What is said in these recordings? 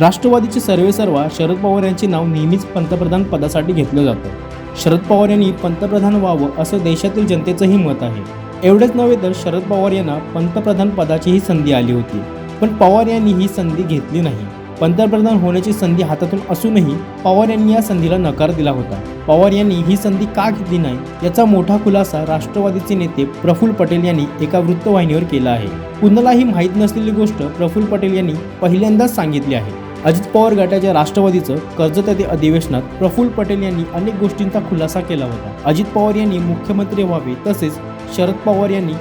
राष्ट्रवादीचे सर्वेसर्वा शरद पवार यांचे नाव नेहमीच पंतप्रधान पदासाठी घेतलं जातं. शरद पवार यांनी पंतप्रधान व्हावं असं देशातील जनतेचंही मत आहे. एवढंच नव्हे तर शरद पवार यांना पंतप्रधान पदाचीही संधी आली होती. पण पवार यांनी ही संधी घेतली नाही. पंतप्रधान होण्याची संधी हातातून असूनही पवार यांनी या संधीला नकार दिला होता. पवार यांनी ही संधी का घेतली नाही याचा मोठा खुलासा राष्ट्रवादीचे नेते प्रफुल्ल पटेल यांनी एका वृत्तवाहिनीवर केला आहे. कुणालाही माहीत नसलेली गोष्ट प्रफुल्ल पटेल यांनी पहिल्यांदाच सांगितली आहे. अजित पवार गटाच्या राष्ट्रवादीचं कर्जतते अधिवेशनात प्रफुल्ल पटेल यांनी अनेक गोष्टींचा खुलासा केला होता. अजित पवार यांनी मुख्यमंत्री व्हावे तसेच शरद पवार यांनी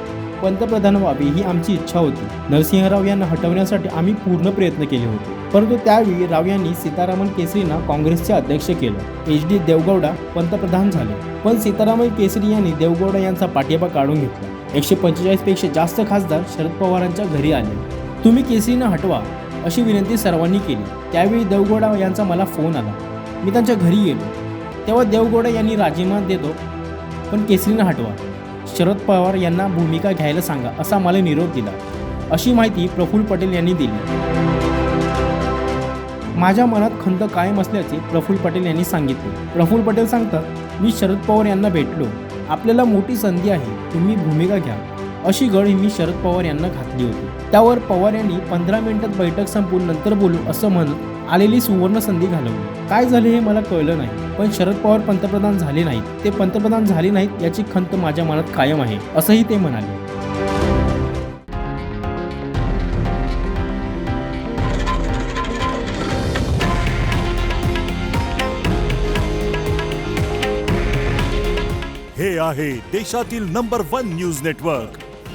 पंतप्रधान व्हावे ही आमची इच्छा होती. नरसिंहराव यांना हटवण्यासाठी आम्ही पूर्ण प्रयत्न केले होते. परंतु त्यावेळी राव यांनी सीतारामन केसरींना काँग्रेसचे अध्यक्ष केलं. एच डी देवगौडा पंतप्रधान झाले. पण सीतारामन केसरी यांनी देवगौडा यांचा पाठिंबा काढून घेतला. एकशे पंचेचाळीसपेक्षा जास्त खासदार शरद पवारांच्या घरी आले. तुम्ही केसरींना हटवा. अशी विनंती सर्वांनी केली. त्यावेळी देवगोडा यांचा मला फोन आला. मी त्यांच्या घरी गेलो. तेव्हा देवगोडा यांनी राजीनामा देतो पण केसरीनं हटवा. शरद पवार यांना भूमिका घ्यायला सांगा असा मला निरोप दिला. अशी माहिती प्रफुल्ल पटेल यांनी दिली. माझ्या मनात खंत कायम असल्याचे प्रफुल्ल पटेल यांनी सांगितले. प्रफुल्ल पटेल सांगतात मी शरद पवार यांना भेटलो. आपल्याला मोठी संधी आहे. तुम्ही भूमिका घ्या. अशी गळ मी शरद पवार यांना घातली होती. त्यावर पवार यांनी पंधरा मिनिटात बैठक संपून नंतर बोलू असं म्हणत आलेली सुवर्ण संधी घालवली. काय झाले हे मला कळलं नाही पण शरद पवार पंतप्रधान झाले नाहीत. ते पंतप्रधान झाले नाहीत याची खंत माझ्या मनात कायम आहे असंही ते म्हणाले. हे आहे देशातील नंबर वन न्यूज नेटवर्क.